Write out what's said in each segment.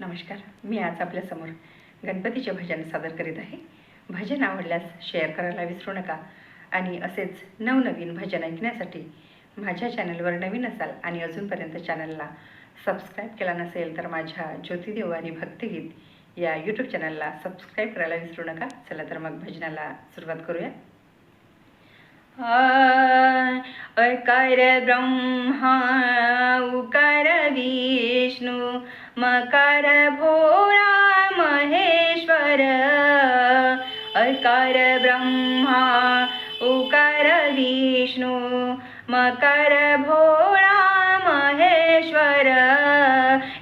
नमस्कार मी आज आपल्यासमोर गणपतीचे भजन सादर करीत आहे. भजन आवडल्यास शेअर करायला विसरू नका आणि असेच नवनवीन भजन ऐकण्यासाठी माझ्या चॅनलवर नवीन असाल आणि अजूनपर्यंत चॅनलला सबस्क्राईब केला नसेल तर माझ्या ज्योतिदेव आणि भक्तिगीत या यूट्यूब चॅनलला सबस्क्राईब करायला विसरू नका. चला तर मग भजनाला सुरुवात करूया. अकार ब्रह्मा उकार विष्णू मका महेश्वर अकार ब्रह्मा उकार विष्णू मकर भोळा महेश्वर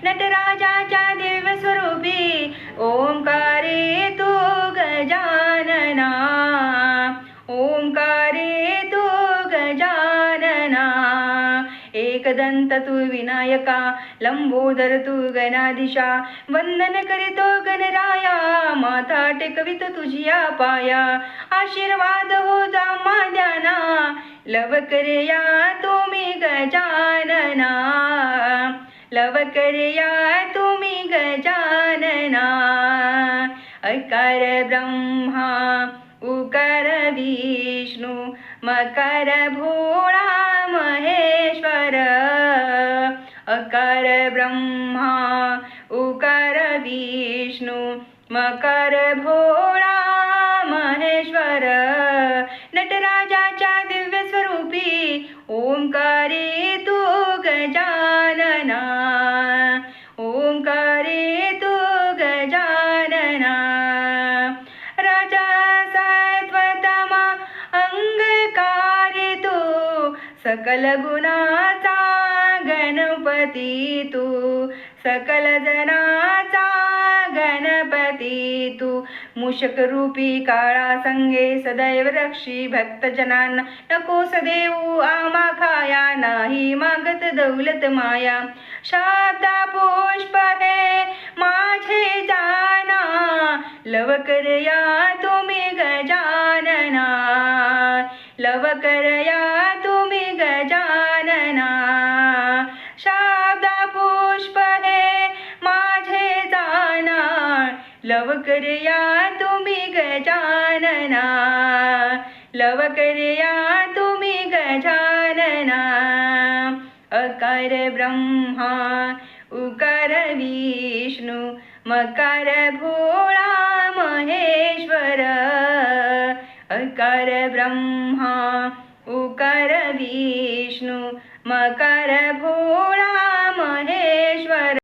नटराजाच्या दिव्य स्वरूपी ओंकारे एकदंत तू विनायका लंबोदर तू गणादिशा वंदन करीतो गणराया माथा टेकवित तुझिया पाया आशीर्वाद हो जा माद्याना लवकरया तुम्ही गजानना लवकरया तुम्ही गजानना अकार ब्रह्मा उकार विष्णू मकर भोळा महेश्वर अकार ब्रह्मा उकर विष्णू मकर भोळा महेश्वर नटराजाच्या दिव्य स्वरूपी ओंकारी सकल गुणाचा गणपती तू. सकल जनाचा गणपती तू. मूषक रूपी काळा संगे सदैव रक्षी भक्तजनांना नको सदेऊ आमा खाया नाही मागत दौलत माया. शाब्दा पुष्प हे माझे जाना. लवकर या तुम्ही गजानना. लवकर या लवकर या तुम्ही गजानना लवकर या तुम्ही गजानना अकार ब्रह्मा उकार विष्णू मकार भोळा महेश्वर. अकार ब्रह्मा उकार विष्णू मकर भोळा